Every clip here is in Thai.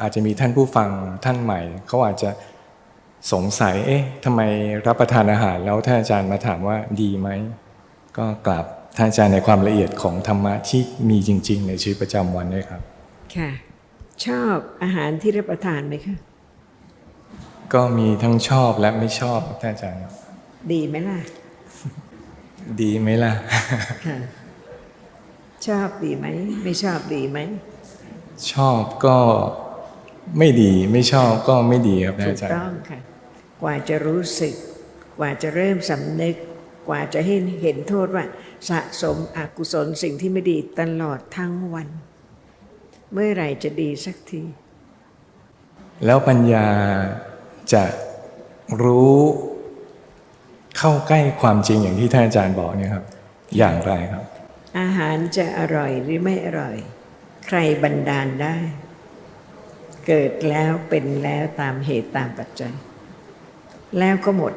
อาจจะมีท่านผู้ฟังท่านใหม่ เขาอาจจะสงสัย เอ๊ะทำไมรับประทานอาหารแล้วท่านอาจารย์มาถามว่าดีไหม ก็กราบท่านอาจารย์ในความละเอียดของธรรมะที่มีจริง ๆ ในชีวิตประจำวันด้วยครับ ค่ะ ชอบอาหารที่รับประทานไหมคะ ก็มีทั้งชอบและไม่ชอบครับท่านอาจารย์ครับดีไหมล่ะ ดีไหมล่ะค่ะ ชอบดีไหม ไม่ชอบดีไหม ชอบก็ ไม่ดีไม่ชอบก็ไม่ดีครับท่านถูกอาจารย์ต้องค่ะ กว่าจะรู้สึก กว่าจะเริ่มสำนึก กว่าจะเห็นเห็นโทษว่า สะสมอกุศลสิ่งที่ไม่ดีตลอดทั้งวัน เมื่อไหร่จะดีสักที แล้วปัญญาจะรู้เข้าใกล้ความจริงอย่างที่ท่านอาจารย์บอกเนี่ยครับ อย่างไรครับ อาหารจะอร่อยหรือไม่อร่อย ใครบันดาลได้ เกิดแล้วเป็นแล้วตามเหตุตามปัจจัย แล้วก็หมด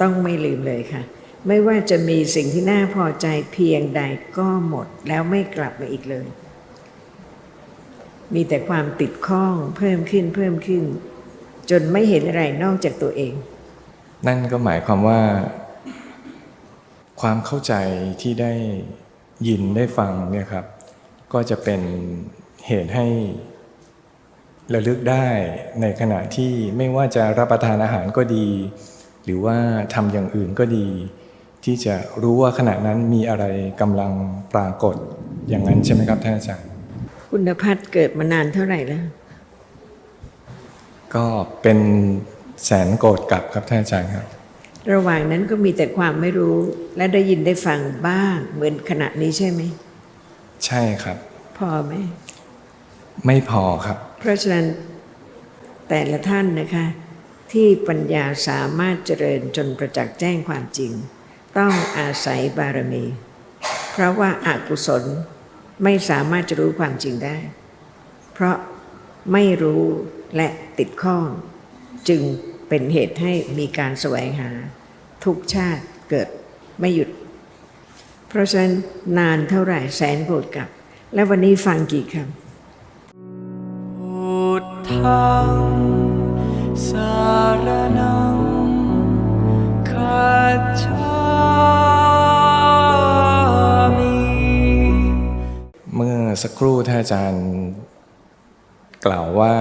ต้องไม่ลืมเลยค่ะ ไม่ว่าจะมีสิ่งที่น่าพอใจเพียงใดก็หมดแล้วไม่กลับมาอีกเลย มีแต่ความติดข้องเพิ่มขึ้นเพิ่มขึ้น จนไม่เห็นอะไรนอกจากตัวเอง นั่นก็หมายความว่า ความเข้าใจที่ได้ยินได้ฟังเนี่ยครับ ก็จะเป็นเหตุให้ ระลึกได้ในขณะที่ไม่ว่าจะรับประทานอาหารก็ดี หรือว่าทำอย่างอื่นก็ดี ที่จะรู้ว่าขณะนั้นมีอะไรกำลังปรากฏอย่างนั้นใช่ไหมครับท่านอาจารย์คุณพัฒน์เกิดมานานเท่าไหร่แล้ว ก็เป็นแสนโกรธกลับครับท่านอาจารย์ครับ ระหว่างนั้นก็มีแต่ความไม่รู้และได้ยินได้ฟังบ้างเหมือนขณะนี้ใช่ไหม ใช่ครับ พอไหม ไม่พอครับ เพราะฉะนั้นแต่ละท่านนะคะที่ปัญญาสามารถเจริญจนประจักษ์แจ้งความจริง ต้องอาศัยบารมี เพราะว่าอากุศลไม่สามารถจะรู้ความจริงได้ เพราะไม่รู้และติดข้อง จึงเป็นเหตุให้มีการแสวงหา ทุกชาติเกิดไม่หยุด เพราะฉะนั้นนานเท่าไหร่แสนโกรธกลับ และวันนี้ฟังกี่คำ ธังสารนังคัจฉามิเมื่อสักครู่ท่านอาจารย์กล่าวว่า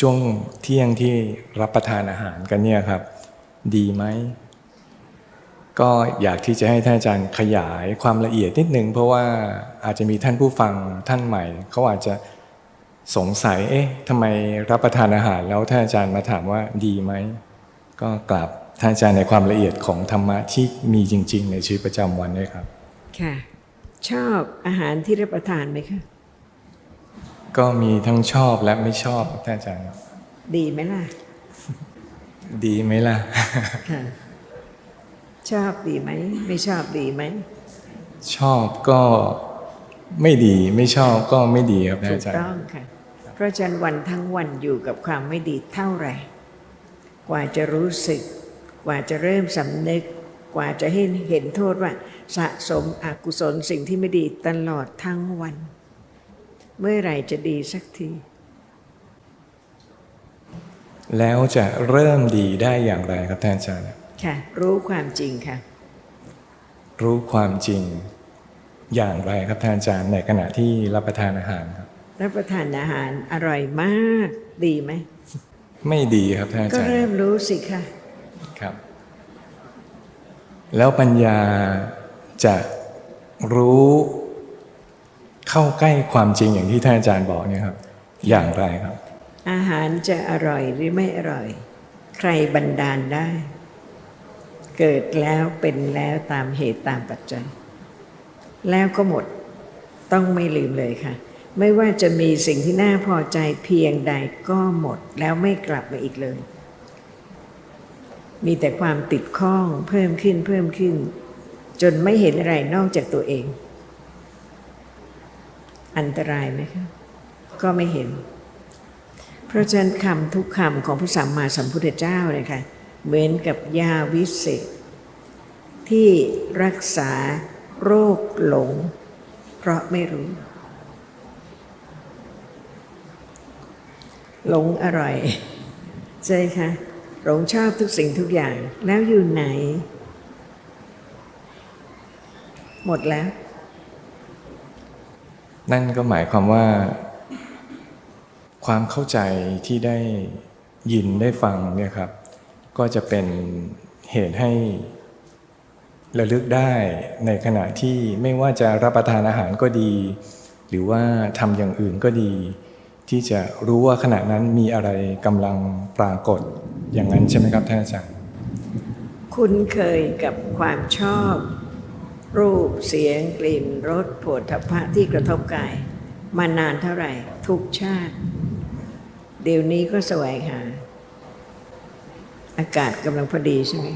ช่วงเที่ยงที่รับประทานอาหารกันเนี่ยครับ ดีไหม ก็อยากที่จะให้ท่านอาจารย์ขยายความละเอียดนิดนึง เพราะว่าอาจจะมีท่านผู้ฟังท่านใหม่ เขาอาจจะ สงสัย เอ๊ะทำไมรับประทานอาหารแล้วท่านอาจารย์มาถามว่าดีไหม ก็กราบท่านอาจารย์ในความละเอียดของธรรมะที่มีจริง ๆ ในชีวิตประจำวันด้วยครับ ค่ะ ชอบอาหารที่รับประทานไหมคะ ก็มีทั้งชอบและไม่ชอบครับท่านอาจารย์ครับดีไหมล่ะ ดีไหมล่ะ ค่ะ ชอบดีไหม ไม่ชอบดีไหม ชอบก็ไม่ดีไม่ชอบก็ไม่ดีครับท่านถูอากจารย์ต้องค่ะ เพราะฉะนั้นวันทั้งวันอยู่กับความไม่ดีเท่าไหร่ กว่าจะรู้สึก กว่าจะเริ่มสำนึก กว่าจะเห็นเห็นโทษว่า สะสมอกุศลสิ่งที่ไม่ดีตลอดทั้งวัน เมื่อไหร่จะดีสักที แล้วจะเริ่มดีได้อย่างไรครับท่านอาจารย์ค่ะ รู้ความจริงค่ะ รู้ความจริงอย่างไรครับท่านอาจารย์ในขณะที่รับประทานอาหารครับ รับประทานอาหารอร่อยมากดีไหม ไม่ดีครับท่านอาก็จารย์เริ่มรู้สิค่ะครับ แล้วปัญญาจะรู้เข้าใกล้ความจริงอย่างที่ท่านอาจารย์บอกเนี่ยครับ อย่างไรครับ อาหารจะอร่อยหรือไม่อร่อย ใครบันดาลได้ เกิดแล้วเป็นแล้วตามเหตุตามปัจจัย แล้วก็หมดต้องไม่ลืมเลยค่ะ ไม่ว่าจะมีสิ่งที่น่าพอใจเพียงใดก็หมดแล้วไม่กลับมาอีกเลย มีแต่ความติดข้องเพิ่มขึ้นเพิ่มขึ้น จนไม่เห็นอะไรนอกจากตัวเอง อันตรายไหมคะก็ไม่เห็น เพราะฉะนั้นคำทุกคำของพระสัมมาสัมพุทธเจ้าเลยค่ะเหมือนกับยาวิเศษ ที่รักษาโรคหลง เพราะไม่รู้ หลงอร่อยใช่ไหมคะหลงชอบทุกสิ่งทุกอย่างแล้วอยู่ไหน หมดแล้ว นั่นก็หมายความว่า ความเข้าใจที่ได้ยินได้ฟังเนี่ยครับ ก็จะเป็นเหตุให้ระลึกได้ในขณะที่ไม่ว่าจะรับประทานอาหารก็ดี หรือว่าทำอย่างอื่นก็ดี ที่จะรู้ว่าขณะนั้นมีอะไรกำลังปรากฏอย่างนั้นใช่ไหมครับท่านอาจารย์คุ้นเคยกับความชอบ รูปเสียงกลิ่นรสผฏฐพะที่กระทบกาย มานานเท่าไหร่ ทุกชาติ เดี๋ยวนี้ก็สวงหาอากาศกำลังพอดีใช่ไหม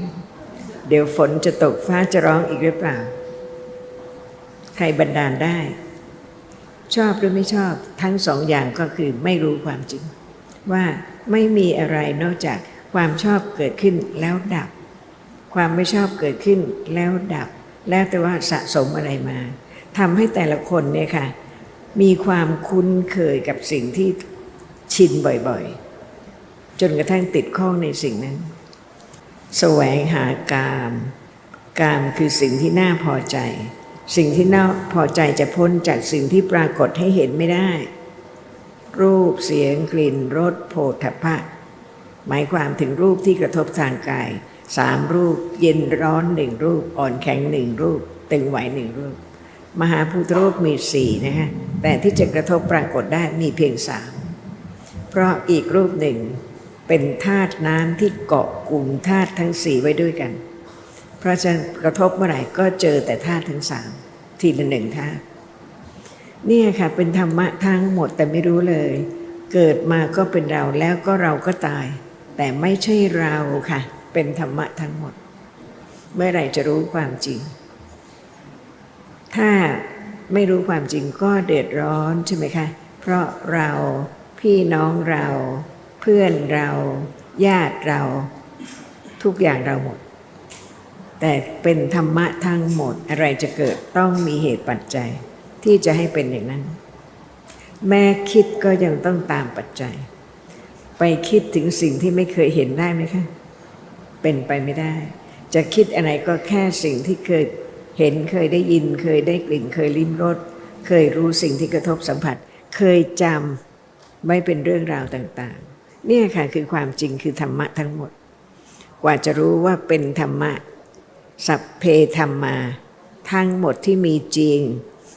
เดี๋ยวฝนจะตกฟ้าจะร้องอีกหรือเปล่า ใครบันดาลได้ ชอบหรือไม่ชอบทั้งสองอย่างก็คือไม่รู้ความจริง ว่าไม่มีอะไรนอกจากความชอบเกิดขึ้นแล้วดับ ความไม่ชอบเกิดขึ้นแล้วดับ แล้วแต่ว่าสะสมอะไรมาทำให้แต่ละคนเนี่ยค่ะ มีความคุ้นเคยกับสิ่งที่ชินบ่อยๆ จนกระทั่งติดข้องในสิ่งนั้น แสวงหากาม กามคือสิ่งที่น่าพอใจ สิ่งที่น่าพอใจจะพ้นจากสิ่งที่ปรากฏให้เห็นไม่ได้ รูปเสียงกลิ่นรสโผฏฐัพพะ หมายความถึงรูปที่กระทบทางกายสามรูป เย็นร้อนหนึ่งรูป อ่อนแข็งหนึ่งรูป ตึงไหวหนึ่งรูป มหาภูตรูปมีสี่นะฮะแต่ที่จะกระทบปรากฏได้มีเพียงสามเพราะอีกรูปหนึ่งเป็นธาตุน้ำที่เกาะกลุ่มธาตุทั้งสี่ไว้ด้วยกัน เพราะฉะนั้นกระทบเมื่อไหร่ก็เจอแต่ธาตุทั้งสามทีละหนึ่งธาตุเนี่ยค่ะเป็นธรรมะทั้งหมดแต่ไม่รู้เลย เกิดมาก็เป็นเราแล้วก็เราก็ตาย แต่ไม่ใช่เราค่ะ เป็นธรรมะทั้งหมด เมื่อไหร่จะรู้ความจริง ถ้าไม่รู้ความจริงก็เดือดร้อนใช่ไหมคะเพราะเราพี่น้องเรา เพื่อนเรา ญาติเรา ทุกอย่างเราหมด แต่เป็นธรรมะทั้งหมดอะไรจะเกิดต้องมีเหตุปัจจัย ที่จะให้เป็นอย่างนั้น แม่คิดก็ยังต้องตามปัจจัย ไปคิดถึงสิ่งที่ไม่เคยเห็นได้ไหมคะ เป็นไปไม่ได้ จะคิดอะไรก็แค่สิ่งที่เคยเห็นเคยได้ยิน เคยได้กลิ่น เคยลิ้มรสเคยรู้สิ่งที่กระทบสัมผัส เคยจำไว้เป็นเรื่องราวต่างๆ เนี่ยค่ะคือความจริงคือธรรมะทั้งหมด กว่าจะรู้ว่าเป็นธรรมะ สัพเพธรรมา ทั้งหมดที่มีจริง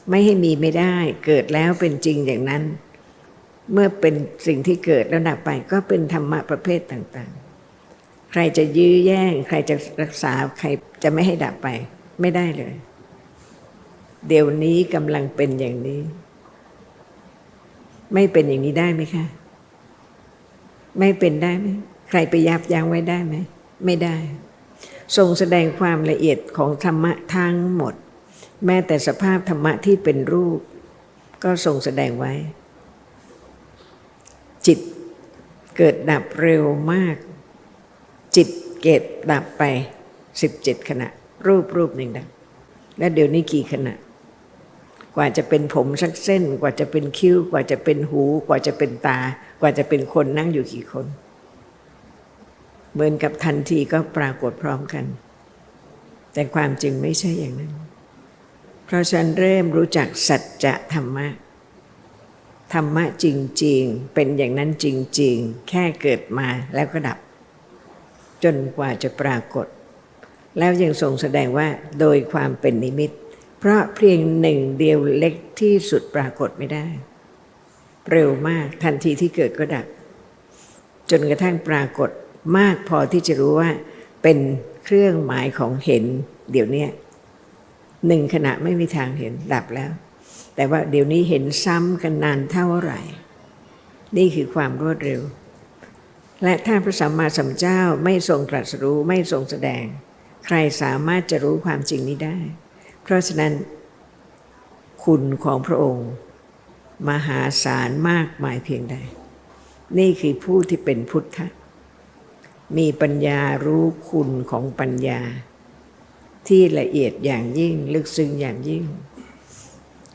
ไม่ให้มีไม่ได้เกิดแล้วเป็นจริงอย่างนั้น เมื่อเป็นสิ่งที่เกิดแล้วดับไปก็เป็นธรรมะประเภทต่างๆ ใครจะยื้อแย่ง ใครจะรักษาใครจะไม่ให้ดับไป ไม่ได้เลย เดี๋ยวนี้กำลังเป็นอย่างนี้ ไม่เป็นอย่างนี้ได้ไหมคะ ไม่เป็นได้ไหมใครไปยับยั้งไว้ได้ไหม ไม่ได้ ทรงแสดงความละเอียดของธรรมะทั้งหมด แม้แต่สภาพธรรมะที่เป็นรูป ก็ทรงแสดงไว้ จิตเกิดดับเร็วมาก จิตเกิดดับไป 17 ขณะ รูปรูปหนึ่งดับแล้วเดี๋ยวนี้กี่ขณะ กว่าจะเป็นผมสักเส้น กว่าจะเป็นคิ้ว กว่าจะเป็นหู กว่าจะเป็นตา กว่าจะเป็นคนนั่งอยู่กี่คน เหมือนกับทันทีก็ปรากฏพร้อมกัน แต่ความจริงไม่ใช่อย่างนั้น เพราะฉันเริ่มรู้จักสัจจะธรรมะ ธรรมะจริง ๆ เป็นอย่างนั้นจริง ๆ แค่เกิดมาแล้วก็ดับ จนกว่าจะปรากฏ แล้วยังทรงแสดงว่าโดยความเป็นนิมิต เพราะเพียงหนึ่งเดียวเล็กที่สุดปรากฏไม่ได้ เร็วมากทันทีที่เกิดก็ดับ จนกระทั่งปรากฏ มากพอที่จะรู้ว่าเป็นเครื่องหมายของเห็น เดี๋ยวนี้หนึ่งขณะไม่มีทางเห็นดับแล้ว แต่ว่าเดี๋ยวนี้เห็นซ้ำกันนานเท่าไหร่ นี่คือความรวดเร็ว และถ้าพระสัมมาสัมพุทธเจ้าไม่ทรงตรัสรู้ไม่ทรงแสดง ใครสามารถจะรู้ความจริงนี้ได้ เพราะฉะนั้น คุณของพระองค์ มหาศาลมากมายเพียงใด นี่คือผู้ที่เป็นพุทธ มีปัญญารู้คุณของปัญญา ที่ละเอียดอย่างยิ่งลึกซึ้งอย่างยิ่ง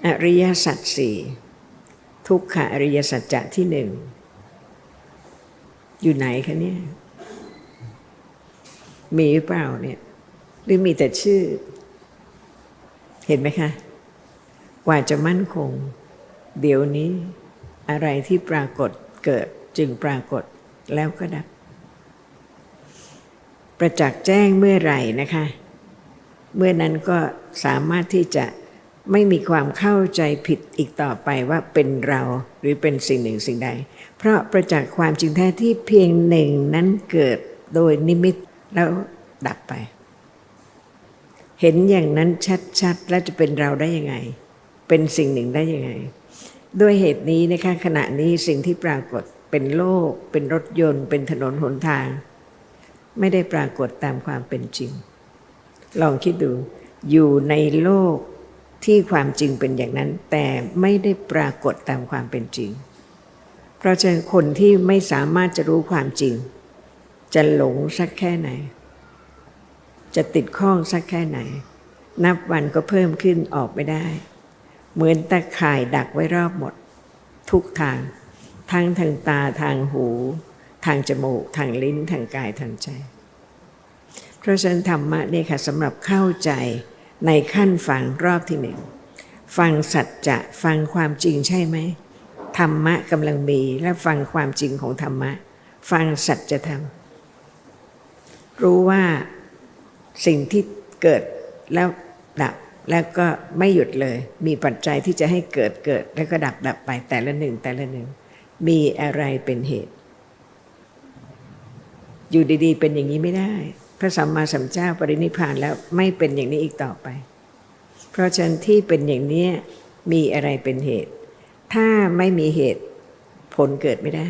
อริยสัจสี่ทุกขอริยสัจจะที่หนึ่ง อยู่ไหนคะเนี่ย มีหรือเปล่าเนี่ย หรือมีแต่ชื่อ เห็นไหมคะ กว่าจะมั่นคง เดี๋ยวนี้อะไรที่ปรากฏเกิดจึงปรากฏแล้วก็ดับ ประจักษ์แจ้งเมื่อไหร่นะคะ เมื่อนั้นก็สามารถที่จะไม่มีความเข้าใจผิดอีกต่อไปว่าเป็นเราหรือเป็นสิ่งหนึ่งสิ่งใด เพราะประจักษ์ความจริงแท้ที่เพียงหนึ่งนั้นเกิดโดยนิมิตแล้วดับไป เห็นอย่างนั้นชัดๆ แล้วจะเป็นเราได้ยังไง เป็นสิ่งหนึ่งได้ยังไง ด้วยเหตุนี้นะคะขณะนี้สิ่งที่ปรากฏเป็นโลก เป็นรถยนต์ เป็นถนนหนทาง ไม่ได้ปรากฏตามความเป็นจริง ลองคิดดู อยู่ในโลกที่ความจริงเป็นอย่างนั้น แต่ไม่ได้ปรากฏตามความเป็นจริง เพราะฉะนั้นคนที่ไม่สามารถจะรู้ความจริง จะหลงสักแค่ไหน จะติดข้องสักแค่ไหน นับวันก็เพิ่มขึ้นออกไม่ได้ เหมือนตะข่ายดักไว้รอบหมด ทุกทาง ทั้งทางตาทางหู ทางจมูก ทางลิ้นทางกายทางใจ เพราะฉะนั้นธรรมะนี่ค่ะสำหรับเข้าใจในขั้นฟังรอบที่หนึ่งฟังสัจจะฟังความจริงใช่ไหมธรรมะกำลังมีและฟังความจริงของธรรมะ ฟังสัจธรรมรู้ว่าสิ่งที่เกิดแล้วดับแล้วก็ไม่หยุดเลย มีปัจจัยที่จะให้เกิดเกิด แล้วก็ดับดับไปแต่ละหนึ่งแต่ละหนึ่ง มีอะไรเป็นเหตุ อยู่ดีๆ เป็นอย่างนี้ไม่ได้ พระสัมมาสัมพุทธเจ้าปรินิพพานแล้วไม่เป็นอย่างนี้อีกต่อไป เพราะฉะนั้นที่เป็นอย่างนี้มีอะไรเป็นเหตุ ถ้าไม่มีเหตุผลเกิดไม่ได้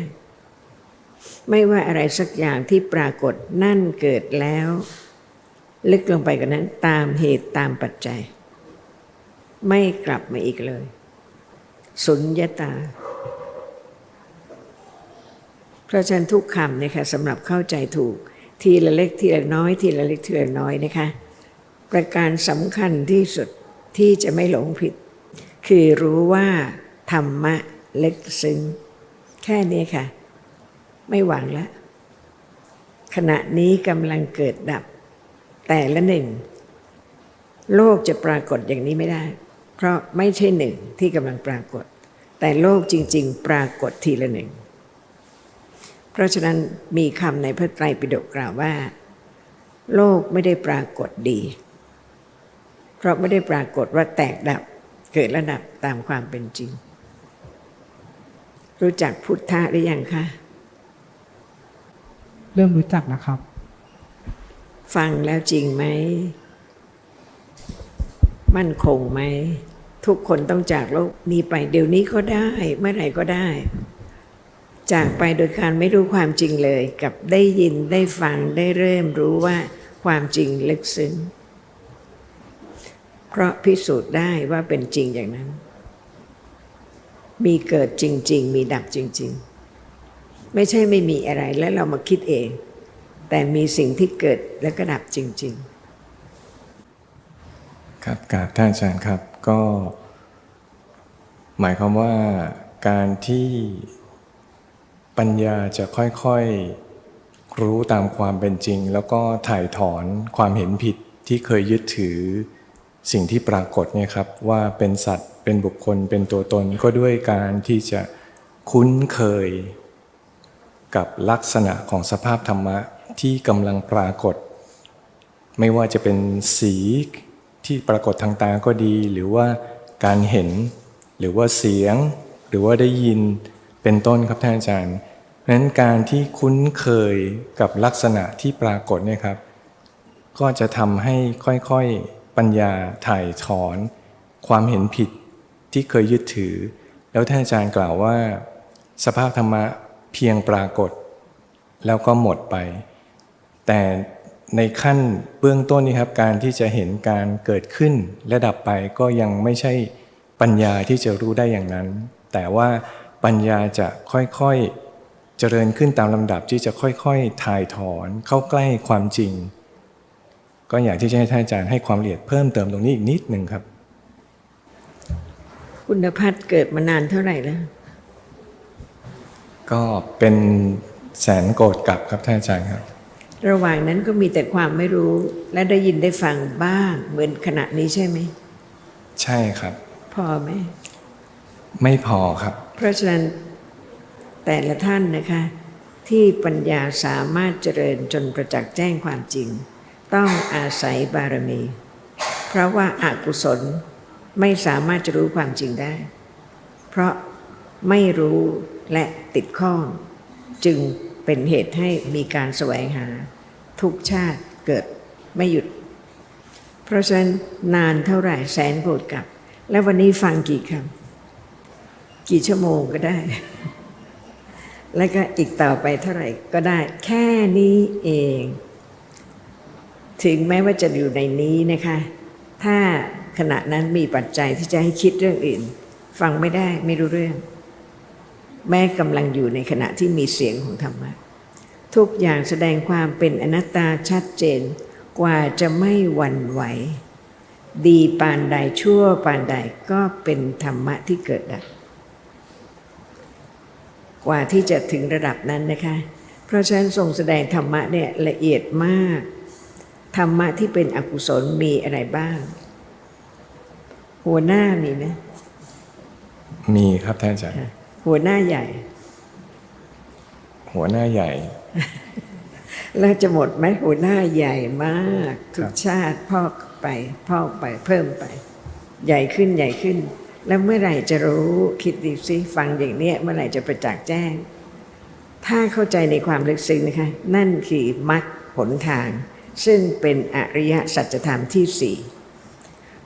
ไม่ว่าอะไรสักอย่างที่ปรากฏนั่นเกิดแล้ว ลึกลงไปกว่านั้นตามเหตุตามปัจจัย ไม่กลับมาอีกเลย สุญญตา ราะฉะนั้นทุกคำเนี่ยค่ะสำหรับเข้าใจถูก ทีละเล็กทีละน้อย ทีละเล็กทีละน้อยนะคะ ประการสำคัญที่สุดที่จะไม่หลงผิด คือรู้ว่าธรรมะเล็กซึ้งแค่นี้ค่ะ ไม่หวังแล้วขณะนี้กำลังเกิดดับ แต่ละหนึ่ง โลกจะปรากฏอย่างนี้ไม่ได้ เพราะไม่ใช่หนึ่งที่กำลังปรากฏ แต่โลกจริง ๆ ปรากฏทีละหนึ่ง เพราะฉะนั้นมีคำในพระไตรปิฎกกล่าวว่า โลกไม่ได้ปรากฏดี เพราะไม่ได้ปรากฏว่าแตกดับเกิดและดับตามความเป็นจริง รู้จักพุทธะหรือยังคะเริ่มรู้จักนะครับ ฟังแล้วจริงไหม มั่นคงไหม ทุกคนต้องจากโลกนี้ไปเดี๋ยวนี้ก็ได้ เมื่อไหร่ก็ได้ จากไปโดยการไม่รู้ความจริงเลย กับได้ยินได้ฟังได้เริ่มรู้ว่าความจริงลึกซึ้ง เพราะพิสูจน์ได้ว่าเป็นจริงอย่างนั้น มีเกิดจริง ๆ มีดับจริง ๆ ไม่ใช่ไม่มีอะไรแล้วเรามาคิดเอง แต่มีสิ่งที่เกิดแล้วก็ดับจริง ๆ ครับกราบท่านอาจารย์ครับก็ หมายความว่าการที่ ปัญญาจะค่อยๆรู้ตามความเป็นจริง แล้วก็ถ่ายถอนความเห็นผิดที่เคยยึดถือ สิ่งที่ปรากฏเนี่ยครับว่าเป็นสัตว์เป็นบุคคลเป็นตัวตนก็ด้วยการที่จะคุ้นเคย กับลักษณะของสภาพธรรมะที่กำลังปรากฏ ไม่ว่าจะเป็นสีที่ปรากฏทางตาก็ดี หรือว่าการเห็น หรือว่าเสียง หรือว่าได้ยิน เป็นต้นครับท่านอาจารย์นั้นการที่คุ้นเคยกับลักษณะที่ปรากฏเนี่ยครับ ก็จะทำให้ค่อยๆปัญญาถ่ายถอน ความเห็นผิดที่เคยยึดถือ แล้วท่านอาจารย์กล่าวว่า สภาพธรรมะเพียงปรากฏ แล้วก็หมดไป แต่ในขั้นเบื้องต้นนี้ครับการที่จะเห็นการเกิดขึ้นและดับไปก็ยังไม่ใช่ปัญญาที่จะรู้ได้อย่างนั้น แต่ว่า ปัญญาจะค่อยๆ เจริญขึ้นตามลำดับที่จะค่อยๆ ถ่ายถอนเข้าใกล้ความจริง ก็อยากที่จะให้ท่านอาจารย์ให้ความละเอียดเพิ่มเติมตรงนี้อีกนิดหนึ่งครับ คุณพัฒน์เกิดมานานเท่าไหร่แล้ว ก็เป็นแสนโกรธกลับครับท่านอาจารย์ครับ ระหว่างนั้นก็มีแต่ความไม่รู้และได้ยินได้ฟังบ้าง เหมือนขณะนี้ใช่ไหม ใช่ครับ พอไหม ไม่พอครับ เพราะฉะนั้นแต่ละท่านนะคะ ที่ปัญญาสามารถเจริญจนประจักษ์แจ้งความจริง ต้องอาศัยบารมี เพราะว่าอากุศลไม่สามารถจะรู้ความจริงได้ เพราะไม่รู้และติดข้อง จึงเป็นเหตุให้มีการแสวงหา ทุกชาติเกิดไม่หยุด เพราะฉะนั้นนานเท่าไหร่แสนโกรธกลับ และวันนี้ฟังกี่คำ กี่ชั่วโมงก็ได้ แล้วก็อีกต่อไปเท่าไหร่ก็ได้ แค่นี้เอง ถึงแม้ว่าจะอยู่ในนี้นะคะ ถ้าขณะนั้นมีปัจจัยที่จะให้คิดเรื่องอื่น ฟังไม่ได้ไม่รู้เรื่อง แม้กำลังอยู่ในขณะที่มีเสียงของธรรมะทุกอย่างแสดงความเป็นอนัตตาชัดเจน กว่าจะไม่หวั่นไหว ดีปานใดชั่วปานใดก็เป็นธรรมะที่เกิดดับ กว่าที่จะถึงระดับนั้นนะคะ เพราะฉะนั้นทรงแสดงธรรมะเนี่ยละเอียดมาก ธรรมะที่เป็นอกุศลมีอะไรบ้าง หัวหน้ามีไหมมีครับท่านอาจารย์หัวหน้าใหญ่ หัวหน้าใหญ่แล้วจะหมดไหมหัวหน้าใหญ่มาก ทุครักบชาติพอกไปพอกไปเพิ่มไป ใหญ่ขึ้นใหญ่ขึ้น แล้วเมื่อไหร่จะรู้คิดดีสิฟังอย่างเนี้ยเมื่อไหร่จะประจักษ์แจ้ง ถ้าเข้าใจในความลึกซึ้งนะคะนั่นคือมรรคหนทาง ซึ่งเป็นอริยสัจธรรมที่สี่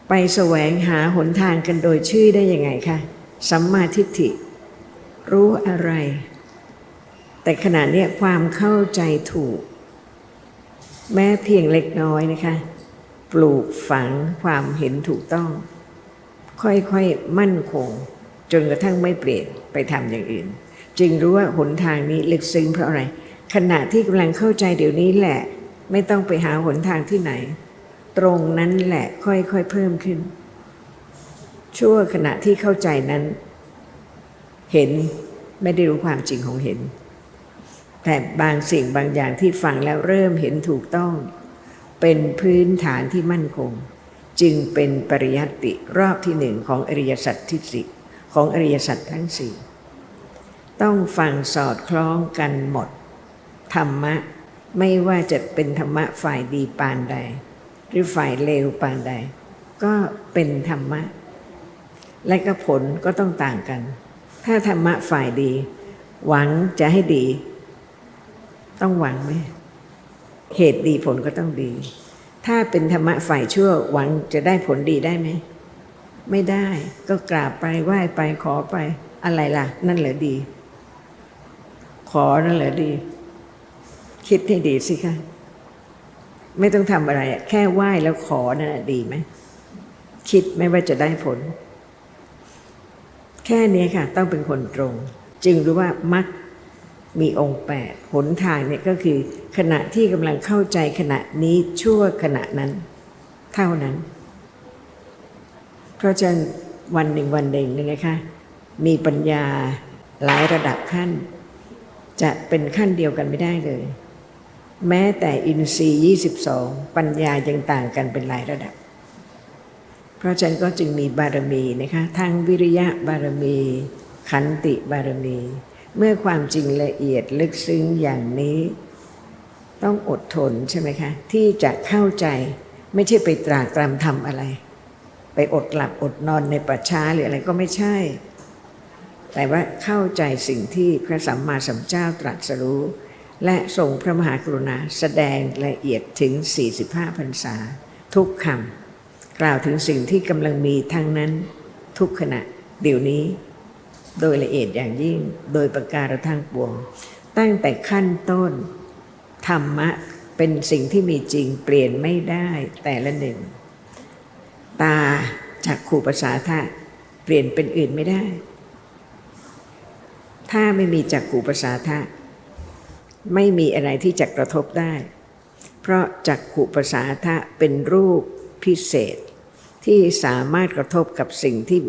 ไปแสวงหาหนทางกันโดยชื่อได้ยังไงคะสัมมาทิฏฐิ รู้อะไร แต่ขณะเนี้ยความเข้าใจถูก แม้เพียงเล็กน้อยนะคะ ปลูกฝังความเห็นถูกต้อง ค่อยๆ มั่นคง จนกระทั่งไม่เปลี่ยนไปทำอย่างอื่น จึงรู้ว่าหนทางนี้ลึกซึ้งเพราะอะไร ขณะที่กำลังเข้าใจเดี๋ยวนี้แหละ ไม่ต้องไปหาหนทางที่ไหน ตรงนั้นแหละค่อยๆเพิ่มขึ้น ชั่วขณะที่เข้าใจนั้น เห็นไม่ได้รู้ความจริงของเห็น แต่บางสิ่งบางอย่างที่ฟังแล้วเริ่มเห็นถูกต้อง เป็นพื้นฐานที่มั่นคง จึงเป็นปริยัติรอบที่หนึ่งของอริยสัจที่สี่ของอริยสัจทั้งสี่ต้องฟังสอดคล้องกันหมด ธรรมะไม่ว่าจะเป็นธรรมะฝ่ายดีปานใด หรือฝ่ายเลวปานใด ก็เป็นธรรมะ และก็ผลก็ต้องต่างกัน ถ้าธรรมะฝ่ายดี หวังจะให้ดี ต้องหวังไหมเหตุดีผลก็ต้องดี ถ้าเป็นธรรมะฝ่ายชั่วหวังจะได้ผลดีได้ไหม ไม่ได้ก็กราบไปไหว้ไปขอไปอะไรล่ะ นั่นเหรอดี ขอนั่นเหรอดี คิดให้ดีสิคะไม่ต้องทำอะไร แค่ไหว้แล้วขอนั่นนะดีไหมคิดไม่ว่าจะได้ผล แค่นี้ค่ะ ต้องเป็นคนตรง จึงรู้ว่ามัก มีองค์แปดหนทางเนี่ยก็คือขณะที่กำลังเข้าใจขณะนี้ชั่วขณะนั้น เท่านั้น เพราะฉะนั้นวันหนึ่งวันหนึ่งเนี่ยนะคะ มีปัญญาหลายระดับขั้น จะเป็นขั้นเดียวกันไม่ได้เลย แม้แต่อินทรีย์22 ปัญญายังต่างกันเป็นหลายระดับ เพราะฉะนั้นก็จึงมีบารมีนะคะทั้งวิริยะบารมี ขันติบารมี เมื่อความจริงละเอียดลึกซึ้งอย่างนี้ ต้องอดทนใช่ไหมคะ ที่จะเข้าใจไม่ใช่ไปตรากตรำทำอะไร ไปอดหลับอดนอนในป่าช้าหรืออะไรก็ไม่ใช่ แต่ว่าเข้าใจสิ่งที่พระสัมมาสัมพุทธเจ้าตรัสรู้ และทรงพระมหากรุณาแสดงละเอียดถึง 45พรรษา ทุกคำกล่าวถึงสิ่งที่กำลังมีทั้งนั้นทุกขณะเดี๋ยวนี้ โดยละเอียดอย่างยิ่งโดยประการทั้งปวง ตั้งแต่ขั้นต้น ธรรมะเป็นสิ่งที่มีจริงเปลี่ยนไม่ได้แต่ละหนึ่ง ตาจากขู่ภาษาทะเปลี่ยนเป็นอื่นไม่ได้ ถ้าไม่มีจักขู่ภาษาทะไม่มีอะไรที่จะกระทบได้ เพราะจักขุภาษาทะเป็นรูปพิเศษ ที่สามารถกระทบกับสิ่งที่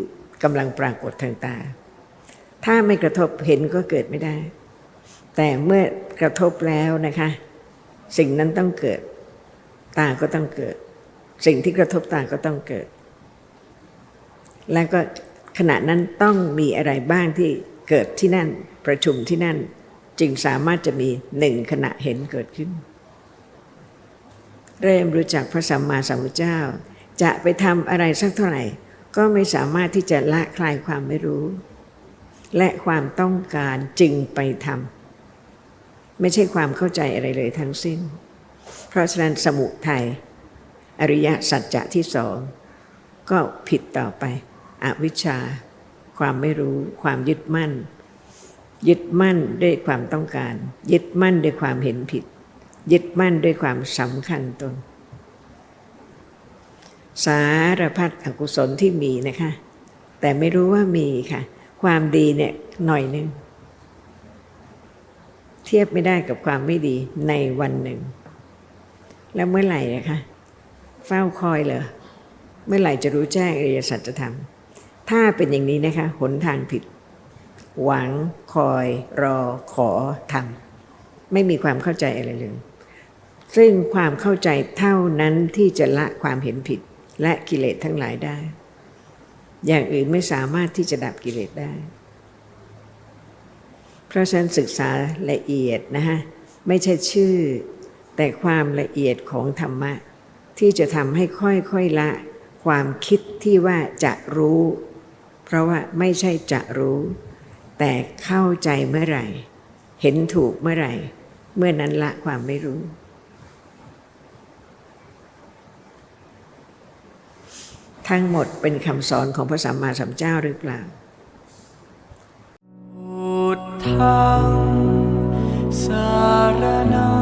กำลังปรากฏทางตา ถ้าไม่กระทบเห็นก็เกิดไม่ได้ แต่เมื่อกระทบแล้วนะคะ สิ่งนั้นต้องเกิด ตาก็ต้องเกิด สิ่งที่กระทบตาก็ต้องเกิด แล้วก็ขณะนั้นต้องมีอะไรบ้างที่เกิดที่นั่นประชุมที่นั่น จึงสามารถจะมีหนึ่งขณะเห็นเกิดขึ้น เริ่มรู้จักพระสัมมาสัมพุทธเจ้า จะไปทำอะไรสักเท่าไหร่ ก็ไม่สามารถที่จะละคลายความไม่รู้ และความต้องการจึงไปทำไม่ใช่ความเข้าใจอะไรเลยทั้งสิ้น เพราะฉะนั้นสมุทัยอริยสัจจะที่สองก็ผิดต่อไป อวิชชา ความไม่รู้ ความยึดมั่น ยึดมั่นด้วยความต้องการ ยึดมั่นด้วยความเห็นผิด ยึดมั่นด้วยความสำคัญตน สารพัดอกุศลที่มีนะคะ แต่ไม่รู้ว่ามีค่ะ ความดีเนี่ยหน่อยหนึ่ง เทียบไม่ได้กับความไม่ดีในวันหนึ่ง แล้วเมื่อไหร่นะคะเฝ้าคอยเหรอเมื่อไหร่จะรู้แจ้งอริยสัจธรรม ถ้าเป็นอย่างนี้นะคะ หนทางผิด หวังคอย รอ ขอทำไม่มีความเข้าใจอะไรเลย ซึ่งความเข้าใจเท่านั้นที่จะละความเห็นผิดและกิเลสทั้งหลายได้ อย่างอื่นไม่สามารถที่จะดับกิเลสได้ เพราะฉะนั้นศึกษาละเอียดนะฮะไม่ใช่ชื่อ แต่ความละเอียดของธรรมะ ที่จะทำให้ค่อยๆละ ความคิดที่ว่าจะรู้ เพราะว่าไม่ใช่จะรู้ แต่เข้าใจเมื่อไหร่ เห็นถูกเมื่อไหร่ เมื่อนั้นละความไม่รู้ ทั้งหมดเป็นคำสอนของพระสัมมาสัมพุทธเจ้าหรือเปล่าพุทธังสารนา